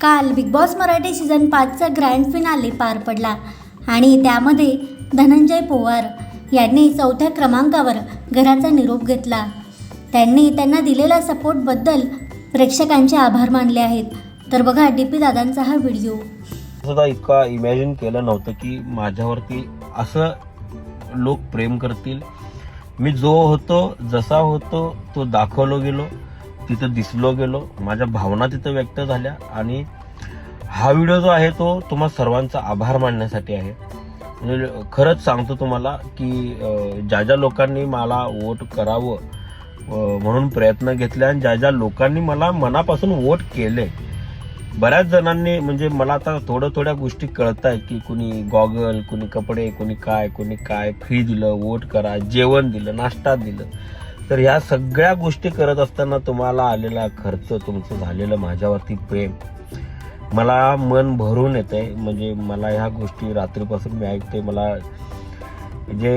काल big Boss Marathi season पाचचा grand finale पार पडला आणि त्यामध्ये धनंजय पोवार यांनी चौथ्या क्रमांकावर घराचा निरोप घेतला. त्यांनी त्यांना दिलेल्या सपोर्टबद्दल प्रेक्षकांचे आभार मानले आहेत. तर बघा डी पी दादांचा हा व्हिडिओ सुद्धा इतका इमॅजिन केलं नव्हतं की माझ्यावरती असं लोक प्रेम करतील. मी जो होतो जसा होतो तो दाखवलो गेलो. तिथं दिसलो गेलो माझ्या भावना तिथं व्यक्त झाल्या आणि हा व्हिडिओ जो आहे तो तुम्हा सर्वांचा आभार मानण्यासाठी आहे. म्हणजे खरंच सांगतो तुम्हाला की ज्या ज्या लोकांनी मला वोट करावं म्हणून प्रयत्न घेतले आणि ज्या ज्या लोकांनी मला मनापासून वोट केले बऱ्याच जणांनी म्हणजे मला आता थोडं थोड्या गोष्टी कळत आहेत की कुणी गॉगल कुणी कपडे कुणी काय कुणी काय फ्री दिलं वोट करा जेवण दिलं नाश्ता दिलं. तर ह्या सगळ्या गोष्टी करत असताना तुम्हाला आलेला खर्च तुमचं झालेलं माझ्यावरती प्रेम मला मन भरून येत आहे म्हणजे मला ह्या गोष्टी रात्रीपासून मी ऐकते मला जे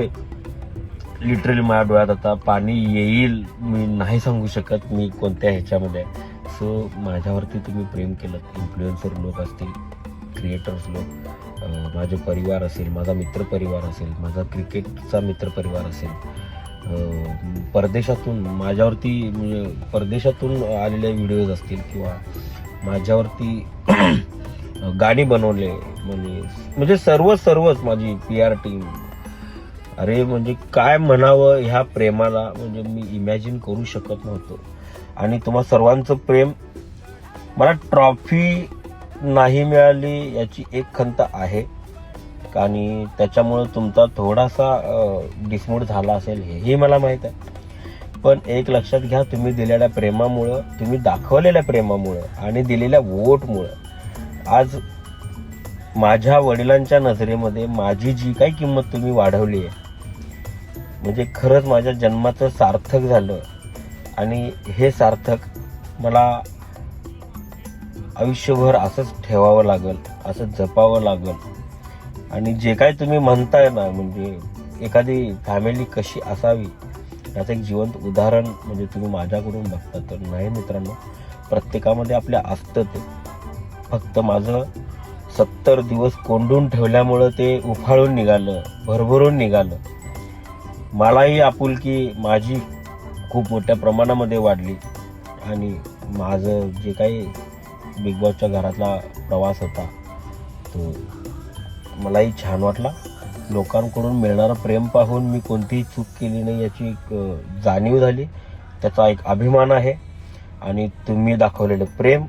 लिटरली माझ्या डोळ्यात आता पाणी येईल मी नाही सांगू शकत मी कोणत्या ह्याच्यामध्ये. सो माझ्यावरती तुम्ही प्रेम केलं. इन्फ्लुएन्सर लोक असतील क्रिएटर्स लोक माझे परिवार असेल माझा मित्रपरिवार असेल माझा क्रिकेटचा मित्रपरिवार असेल परदेशातून माझ्यावरती म्हणजे परदेशातून आलेले व्हिडिओज असतील किंवा माझ्यावरती गाणी बनवले म्हणजे म्हणजे सर्व सर्वच माझी पी आर टीम अरे म्हणजे काय म्हणावं ह्या प्रेमाला म्हणजे मी इमॅजिन करू शकत नव्हतो. आणि तुम्हा सर्वांचं प्रेम मला ट्रॉफी नाही मिळाली याची एक खंत आहे. आणि त्याच्यामुळं तुमचा थोडासा डिसमूड झाला असेल हेही मला माहीत आहे. पण एक लक्षात घ्या तुम्ही दिलेल्या प्रेमामुळं तुम्ही दाखवलेल्या प्रेमामुळं आणि दिलेल्या वोटमुळं आज माझ्या वडिलांच्या नजरेमध्ये माझी जी काही किंमत तुम्ही वाढवली आहे म्हणजे खरंच माझ्या जन्माचं सार्थक झालं आणि हे सार्थक मला आयुष्यभर असंच ठेवावं लागेल असं जपावं लागेल. आणि जे काय तुम्ही म्हणताय ना म्हणजे एखादी फॅमिली कशी असावी याचं एक जिवंत उदाहरण म्हणजे तुम्ही माझ्याकडून बघता. तर नाही मित्रांनो प्रत्येकामध्ये आपल्या असतं ते. फक्त माझं सत्तर दिवस कोंडून ठेवल्यामुळं ते उफाळून निघालं भरभरून निघालं. मलाही आपुलकी माझी खूप मोठ्या प्रमाणामध्ये वाढली. आणि माझं जे काही बिग बॉसच्या घरातला प्रवास होता तो मलाही छान वाटला. लोकांकडून मिळणारं प्रेम पाहून मी कोणतीही चूक केली नाही याची एक जाणीव झाली. त्याचा एक अभिमान आहे. आणि तुम्ही दाखवलेलं प्रेम.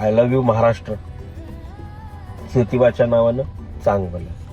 I love you Maharashtra. ज्योतिबाच्या नावानं चांगलं.